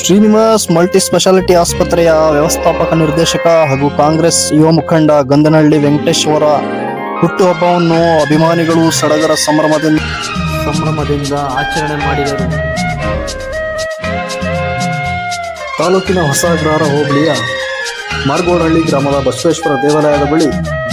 Srinivas multi speciality ಆಸ್ಪತ್ರೆಯ ವ್ಯವಸ್ಥಾಪಕ ನಿರ್ದೇಶಕ ಹಾಗೂ ಕಾಂಗ್ರೆಸ್ ಯುವ ಮುಖಂಡ ಗಂಧನಹಳ್ಳಿ ವೆಂಕಟೇಶ್ವರ ಹುಟ್ಟುಹಬ್ಬವನ್ನು ಅಭಿಮಾನಿಗಳು ಸಡಗರ ಸಂಭ್ರಮದಿಂದ ಸಂಭ್ರಮದಿಂದ ಆಚರಣೆ ಮಾಡಿದರು. ತಾಲೂಕಿನ ಹೊಸಗ್ರಹಾರ ಹೋಬಳಿಯ ಮಾರ್ಗೋಡಹಳ್ಳಿ ಗ್ರಾಮದ ಬಸವೇಶ್ವರ ದೇವಾಲಯದ ಬಳಿ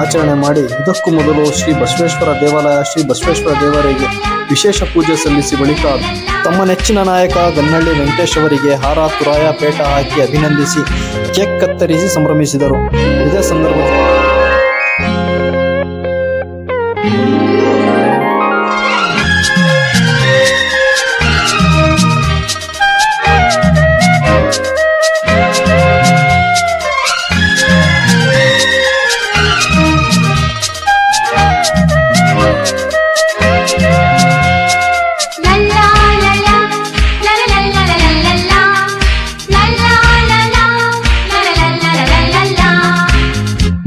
ಆಚರಣೆ ಮಾಡಿ ಇದಕ್ಕೂ ಮೊದಲು ಶ್ರೀ ಬಸವೇಶ್ವರ ದೇವಾಲಯ, ಶ್ರೀ ಬಸವೇಶ್ವರ ದೇವರಿಗೆ ವಿಶೇಷ ಪೂಜೆ ಸಲ್ಲಿಸಿ ಬಳಿಕ ತಮ್ಮ ನೆಚ್ಚಿನ ನಾಯಕ ಗನ್ನಳ್ಳಿ ವೆಂಕಟೇಶ್ ಅವರಿಗೆ ಹಾರ ತುರಾಯ ಪೇಟ ಹಾಕಿ ಅಭಿನಂದಿಸಿ ಕೇಕ್ ಕತ್ತರಿಸಿ ಸಂಭ್ರಮಿಸಿದರು. ಇದೇ ಸಂದರ್ಭದಲ್ಲಿ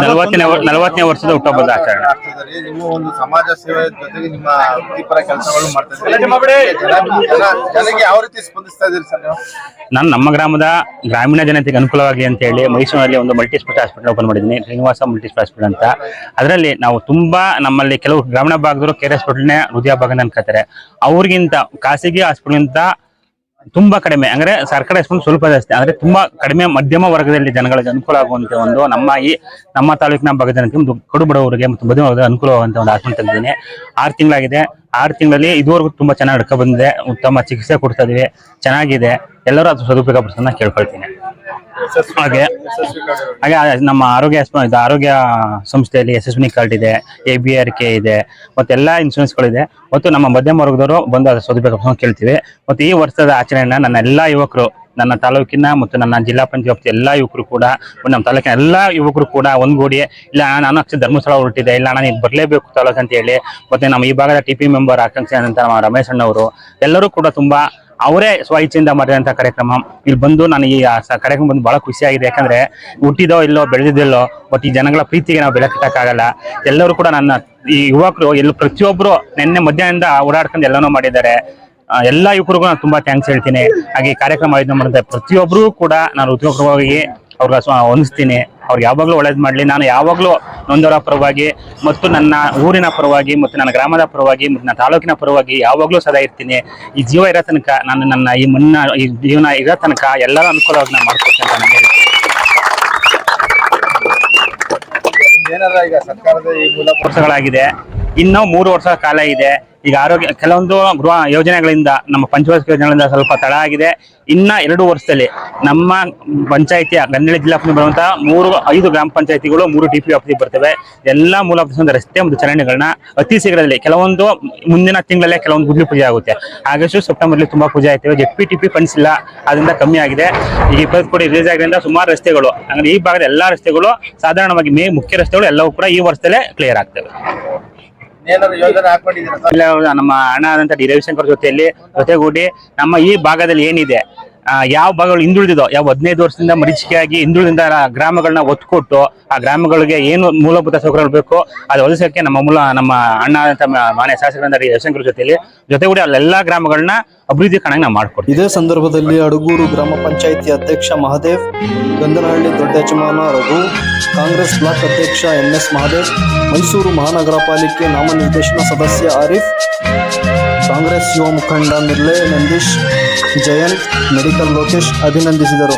ನಲವತ್ತನೇ ವರ್- ನಲವತ್ತನೇ ವರ್ಷದ ಹುಟ್ಟುಹಬ್ಬದ ಆಚರಣೆ. ಆಗ್ತಿದ್ದಾರೆ. ನಿಮ್ಮ ಒಂದು ಸಮಾಜ ಸೇವೆ ಜೊತೆಗೆ ನಿಮ್ಮ ವೃತ್ತಿಪರ ಕೆಲಸಗಳು ಮಾಡ್ತಾ ಯಾವ ರೀತಿ ಸ್ಪಂದಿಸ್ತಾ ಇದ್ದೀರಿ ಸರ್ ನೀವು? ನಾನು ನಮ್ಮ ಗ್ರಾಮದ ಗ್ರಾಮೀಣ ಜನತೆಗೆ ಅನುಕೂಲವಾಗಿ ಅಂತ ಹೇಳಿ ಮೈಸೂರಿನಲ್ಲಿ ಒಂದು ಮಲ್ಟಿ ಸ್ಪೆಷಲ್ ಹಾಸ್ಪಿಟಲ್ ಓಪನ್ ಮಾಡಿದ್ದೀನಿ. ಶ್ರೀನಿವಾಸ ಮಲ್ಟಿ ಸ್ಪೆಷಲ್ ಹಾಸ್ಪಿಟಲ್ ಅಂತ. ಅದರಲ್ಲಿ ನಾವು ತುಂಬಾ ನಮ್ಮಲ್ಲಿ ಕೆಲವು ಗ್ರಾಮೀಣ ಭಾಗದವರು ಕೆರೆ ಹಾಸ್ಪಿಟಲ್ನೇ ಹೃದಯ ಭಾಗ ಅನ್ಕೋತಾರೆ ಅವ್ರಿಗಿಂತ ಖಾಸಗಿ ಹಾಸ್ಪಿಟಲ್ಗಿಂತ ತುಂಬಾ ಕಡಿಮೆ. ಅಂದ್ರೆ ಸರ್ಕಾರ ಹಾಸ್ಪಿಟಲ್ ಸ್ವಲ್ಪ ಜಾಸ್ತಿ. ಅಂದ್ರೆ ತುಂಬಾ ಕಡಿಮೆ ಮಧ್ಯಮ ವರ್ಗದಲ್ಲಿ ಜನಗಳಿಗೆ ಅನುಕೂಲ ಆಗುವಂತ ಒಂದು ನಮ್ಮ ಈ, ನಮ್ಮ ತಾಲೂಕಿನ ಭಾಗದ ಜನಕ್ಕೆ ಒಂದು ಕಡು ಬಡವರಿಗೆ ಮತ್ತು ಮಧ್ಯಮ ವರ್ಗದ ಅನುಕೂಲವಾಗುವಂತ ಒಂದು ಹಾಸ್ಪಿಟಲ್ ತೆಗೆದಿದ್ದೀನಿ ಆರು ತಿಂಗಳಾಗಿದೆ. ಆರು ತಿಂಗಳಲ್ಲಿ ಇದುವರೆಗೂ ತುಂಬಾ ಚೆನ್ನಾಗಿ ನಡ್ಕೊ ಬಂದಿದೆ. ಉತ್ತಮ ಚಿಕಿತ್ಸೆ ಕೊಡ್ತಾ ಇದೀವಿ. ಚೆನ್ನಾಗಿದೆ. ಎಲ್ಲರೂ ಅದು ಸದುಪಯೋಗ ಪಡಿಸೋದನ್ನ ಕೇಳ್ಕೊಳ್ತೀನಿ. ಹಾಗೆ? ಹಾಗೆ. ನಮ್ಮ ಆರೋಗ್ಯ ಇದು ಆರೋಗ್ಯ ಸಂಸ್ಥೆಯಲ್ಲಿ ಎಸ್ ಎಸ್ ಬಿ ಕಾರ್ಡ್ ಇದೆ ಎ ಬಿ ಆರ್ ಕೆ ಇದೆ ಮತ್ತೆ ಎಲ್ಲಾ ಇನ್ಶೂರೆನ್ಸ್ಗಳಿದೆ ಮತ್ತು ನಮ್ಮ ಮಧ್ಯಮ ವರ್ಗದವರು ಬಂದು ಅದರ ಸದುಪಯೋಗ ಕೇಳ್ತೀವಿ. ಮತ್ತು ಈ ವರ್ಷದ ಆಚರಣೆಯನ್ನ ನನ್ನ ಎಲ್ಲಾ ಯುವಕರು ನನ್ನ ತಾಲೂಕಿನ ಮತ್ತು ನನ್ನ ಜಿಲ್ಲಾ ಪಂಚಾಯತ್ ಎಲ್ಲ ಯುವಕರು ಕೂಡ ನಮ್ಮ ತಾಲೂಕಿನ ಎಲ್ಲಾ ಯುವಕರು ಕೂಡ ಒಂದ್ಗೂಡಿ ಇಲ್ಲ ನಾನು ಅಕ್ಷ ಧರ್ಮಸ್ಥಳ ಹೊರಟಿದೆ ಇಲ್ಲ ನಾನು ಇದು ಬರಲೇಬೇಕು ತಾಲೂಕು ಅಂತ ಹೇಳಿ ಮತ್ತೆ ನಮ್ಮ ಈ ಭಾಗದ ಟಿ ಪಿ ಮೆಂಬರ್ ಆಕಾಂಕ್ಷಿ ಅಂತ ನಮ್ಮ ರಮೇಶ್ ಅಣ್ಣವರು ಎಲ್ಲರೂ ಕೂಡ ತುಂಬಾ ಅವರೇ ಸ್ವ ಇಚ್ಛೆಯಿಂದ ಮಾಡಿದಂತ ಕಾರ್ಯಕ್ರಮ. ಇಲ್ಲಿ ಬಂದು ನಾನು ಈ ಕಾರ್ಯಕ್ರಮ ಬಂದು ಬಹಳ ಖುಷಿಯಾಗಿದೆ. ಯಾಕಂದ್ರೆ ಹುಟ್ಟಿದೋ ಇಲ್ಲೋ ಬೆಳೆದಿದ್ದೋ ಬಟ್ ಈ ಜನಗಳ ಪ್ರೀತಿಗೆ ನಾವು ಬೆಲೆ ಕಟ್ಟಕ್ಕಾಗಲ್ಲ. ಎಲ್ಲರೂ ಕೂಡ ನನ್ನ ಈ ಯುವಕರು, ಎಲ್ಲ ಪ್ರತಿಯೊಬ್ಬರು ನಿನ್ನೆ ಮಧ್ಯಾಹ್ನದಿಂದ ಓಡಾಡ್ಕೊಂಡು ಎಲ್ಲನೂ ಮಾಡಿದ್ದಾರೆ. ಎಲ್ಲ ಯುವಕರಿಗೂ ನಾನು ತುಂಬಾ ಥ್ಯಾಂಕ್ಸ್ ಹೇಳ್ತೀನಿ. ಹಾಗೆ ಕಾರ್ಯಕ್ರಮ ಆಯೋಜನೆ ಮಾಡಿದ ಪ್ರತಿಯೊಬ್ಬರು ಕೂಡ ನಾನು ಉದ್ಯೋಗವಾಗಿ ಅವ್ರಿಗೆ ಸ್ವ- ಹೊಂದಿಸ್ತೀನಿ ಅವ್ರಿಗೆ ಯಾವಾಗಲೂ ಒಳ್ಳೇದು ಮಾಡಲಿ. ನಾನು ಯಾವಾಗಲೂ ನೊಂದವರ ಪರವಾಗಿ ಮತ್ತು ನನ್ನ ಊರಿನ ಪರವಾಗಿ ಮತ್ತು ನನ್ನ ಗ್ರಾಮದ ಪರವಾಗಿ ಮತ್ತು ನನ್ನ ತಾಲೂಕಿನ ಪರವಾಗಿ ಯಾವಾಗಲೂ ಸದಾ ಇರ್ತೀನಿ. ಈ ಜೀವ ಇರೋ ತನಕ ನಾನು ನನ್ನ ಈ ಮುನ್ನ ಈ ಜೀವನ ಇರೋ ತನಕ ಎಲ್ಲರೂ ಅನುಕೂಲವಾಗಿ ನಾನು ಮಾಡ್ಕೊಡ್ತೀನಿ ಅಂತ ಏನಾರ ಈಗ ಸರ್ಕಾರದ ಈ ಮೂಲ ವರ್ಷಗಳಾಗಿದೆ. ಇನ್ನೂ ಮೂರು ವರ್ಷ ಕಾಲ ಇದೆ. ಈಗ ಆರೋಗ್ಯ, ಕೆಲವೊಂದು ಗೃಹ ಯೋಜನೆಗಳಿಂದ, ನಮ್ಮ ಪಂಚವಾರ್ಷಿಕ ಯೋಜನೆಗಳಿಂದ ಸ್ವಲ್ಪ ತಡ ಆಗಿದೆ. ಇನ್ನ ಎರಡು ವರ್ಷದಲ್ಲಿ ನಮ್ಮ ಪಂಚಾಯಿತಿಯ ಗನ್ನಡಿ ಜಿಲ್ಲಾ ಬರುವಂತಹ ಮೂರು, ಐದು ಗ್ರಾಮ ಪಂಚಾಯಿತಿಗಳು ಮೂರು ಡಿ ಪಿ ವ್ಯಾಪ್ತಿಗೆ ಬರ್ತವೆ. ಎಲ್ಲ ಮೂಲಭೂತ ರಸ್ತೆ ಮತ್ತು ಚರಂಡಿಗಳನ್ನ ಅತಿ ಶೀಘ್ರದಲ್ಲಿ ಕೆಲವೊಂದು ಮುಂದಿನ ತಿಂಗಳಲ್ಲೇ ಕೆಲವೊಂದು ಗುಡ್ಲಿ ಪೂಜೆ ಆಗುತ್ತೆ. ಆಗಸ್ಟ್ ಸೆಪ್ಟೆಂಬರ್ ತುಂಬಾ ಪೂಜೆ ಆಯ್ತವೆ. Z P T P funds ಇಲ್ಲ, ಅದರಿಂದ ಕಮ್ಮಿ ಆಗಿದೆ. ಈಗ ಇಪ್ಪತ್ತು ಕೋಟಿ ರಿಲೀಸ್ ಆಗಿರೋದ್ರಿಂದ ಸುಮಾರು ರಸ್ತೆಗಳು ಅಂದ್ರೆ ಈ ಭಾಗದ ಎಲ್ಲಾ ರಸ್ತೆಗಳು ಸಾಧಾರಣವಾಗಿ ಮೇ ಮುಖ್ಯ ರಸ್ತೆಗಳು ಎಲ್ಲವೂ ಕೂಡ ಈ ವರ್ಷದಲ್ಲೇ ಕ್ಲಿಯರ್ ಆಗ್ತವೆ. ನಮ್ಮ ಅಣ್ಣ ಆದಂತ ಡಿ ರವಿಶಂಕರ್ ಜೊತೆಯಲ್ಲಿ ಜೊತೆಗೂಡಿ ನಮ್ಮ ಈ ಭಾಗದಲ್ಲಿ ಏನಿದೆ ಯಾವ ಭಾಗಗಳು ಹಿಂದುಳಿದಿದೋ, ಯಾವ ಹದಿನೈದು ವರ್ಷದಿಂದ ಮರೀಚಿಕೆಯಾಗಿ ಹಿಂದುಳಿದ ಗ್ರಾಮಗಳನ್ನ ಒತ್ತು ಕೊಟ್ಟು ಆ ಗ್ರಾಮಗಳಿಗೆ ಏನು ಮೂಲಭೂತ ಸೌಕರ್ಯಗಳು ಬೇಕು, ಅದು ಒದಗಿಸೋಕೆ ನಮ್ಮ ಮೂಲ, ನಮ್ಮ ಅಣ್ಣ ಅಂತ ಮಾನ್ಯ ಶಾಸಕರಿಂದ ರವಿಶಂಕರ್ ಜೊತೆಯಲ್ಲಿ ಜೊತೆಗೂಡಿ ಅಲ್ಲೆಲ್ಲ ಗ್ರಾಮಗಳನ್ನ ಅಭಿವೃದ್ಧಿ ಕಾಣಂಗೆ ನಾವು ಮಾಡ್ಕೊಡ್ತೀವಿ. ಇದೇ ಸಂದರ್ಭದಲ್ಲಿ ಅಡಗೂರು ಗ್ರಾಮ ಪಂಚಾಯಿತಿ ಅಧ್ಯಕ್ಷ ಮಹಾದೇವ್, ಗಂಗನಹಳ್ಳಿ ದೊಡ್ಡ ಯಜಮಾನ ರಘು, ಕಾಂಗ್ರೆಸ್ ಬ್ಲಾಕ್ ಅಧ್ಯಕ್ಷ ಎನ್ ಎಸ್ ಮಹಾದೇವ್ ಮೈಸೂರು ಮಹಾನಗರ ಪಾಲಿಕೆ ನಾಮನಿರ್ದೇಶನ ಸದಸ್ಯ ಆರಿಫ್ ಕಾಂಗ್ರೆಸ್ ಯುವ ಮುಖಂಡ ಮಿರ್ಲೆ ನಂದೀಶ್ ಜಯಂತ್ ಮೆಡಿಕಲ್ ಲೋಕೇಶ್ ಅಭಿನಂದಿಸಿದರು.